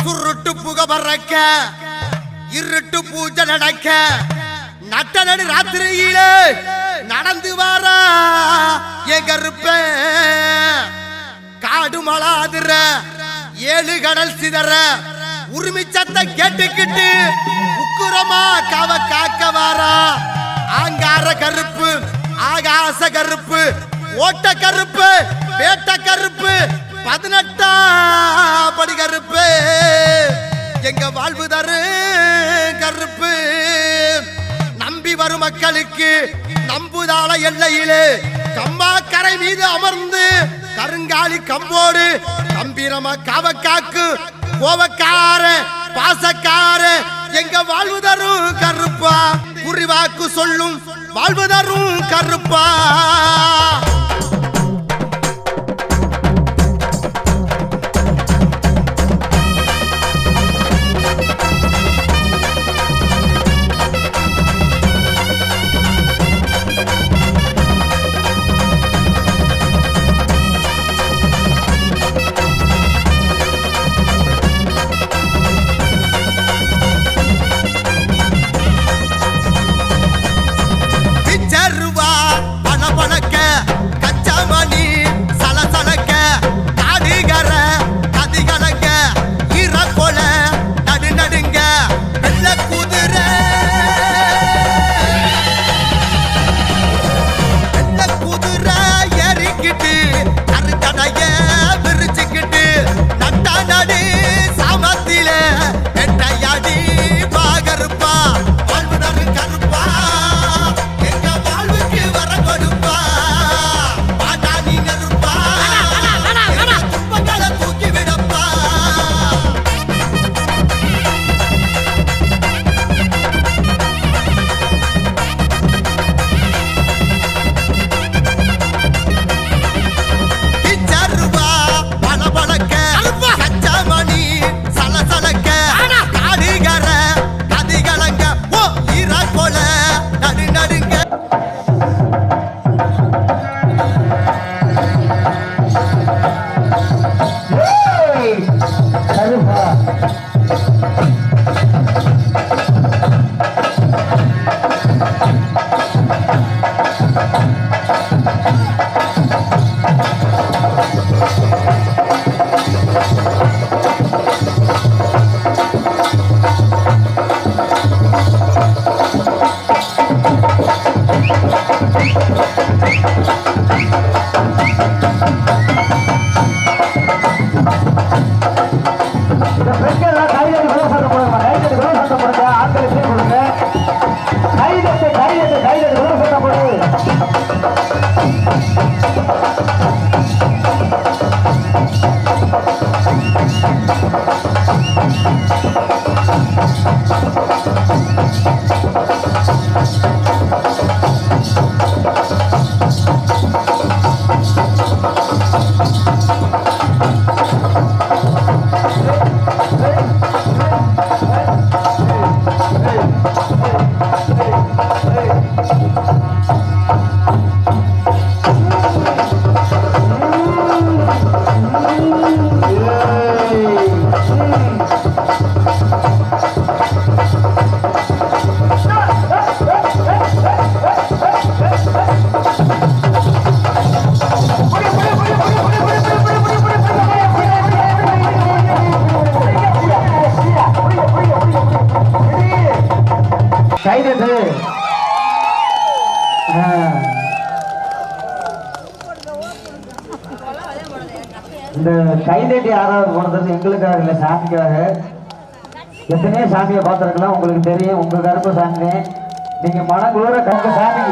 சுருட்டு புக பறக்க இருட்டு பூஜை நடக்க. நட்ட நடு ராத்திரியிலே நடந்து வர என் கருப்ப. காடு மலாதுற ஏழு கடல் சிதற உரிமை சத்தம் கேட்டுக்கிட்டு உக்குரமா கவ காக்க வாரா. ஆங்கார கருப்பு ஆகாச கருப்பு ஓட்ட கருப்பு வேட்ட கருப்பு பதினெட்டா படி கருப்பு. எங்க வாழ்வு தரு கருப்பு. நம்பி வரும் மக்களுக்கு நம்புதாள எல்லையிலே கம்மா கரை மீது அமர்ந்து கருங்காலி கம்போடு கம்பீரமா காவக்காக்கு கோவக்கார பாசக்கார எங்க வாழ்வுதரும் கருப்பா? குறிவாக்கு சொல்லும் வாழ்வுதரும் கருப்பா? இந்த கைதேட்டி ஆறாவது போனது எங்களுக்காக இல்லை சாமிக்காக. எத்தனையோ சாமியை பார்த்துருக்கலாம். உங்களுக்கு தெரியும் உங்க கருப்ப சாமி. நீங்க மனங்குளூர கருப்ப சாமி.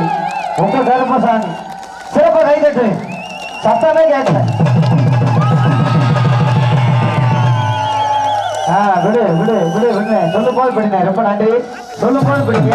உங்க கருப்ப சாமி. சிறப்பா கைதட்டு சத்தமே கேட்கல. ஆ விடு விடு விடு விடு சொல்லு போல் பிடிங்க. ரொம்ப நன்றி. சொல்லு போல் பிடிங்க.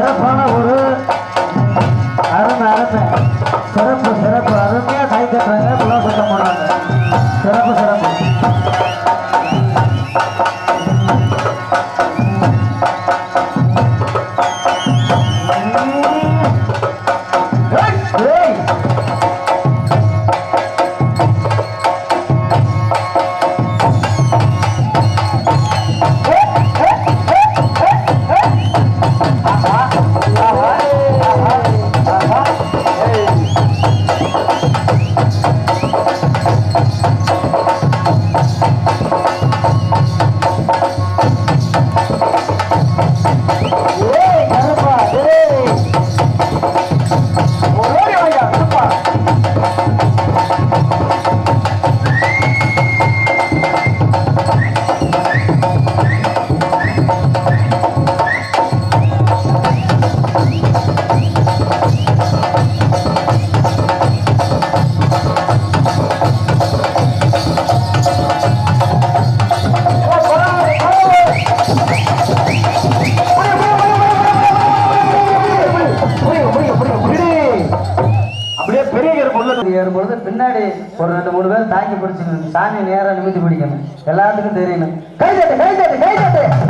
சிறப்பான ஒரு அருமை அருமை சிறப்பு சிறப்பு. அருமையாக கை தட்டுறாங்க. புலா சட்டம் போடுறாங்க சிறப்பு சிறப்பு. ஏறும் பொழுது பின்னாடி ஒரு ரெண்டு மூணு பேர் தாங்கி பிடிச்சிக்கணும். சாமி நேராக நிமித்தி பிடிக்கணும். எல்லாத்துக்கும் தெரியணும். கை தட்டு கை தட்டு கை தட்டு.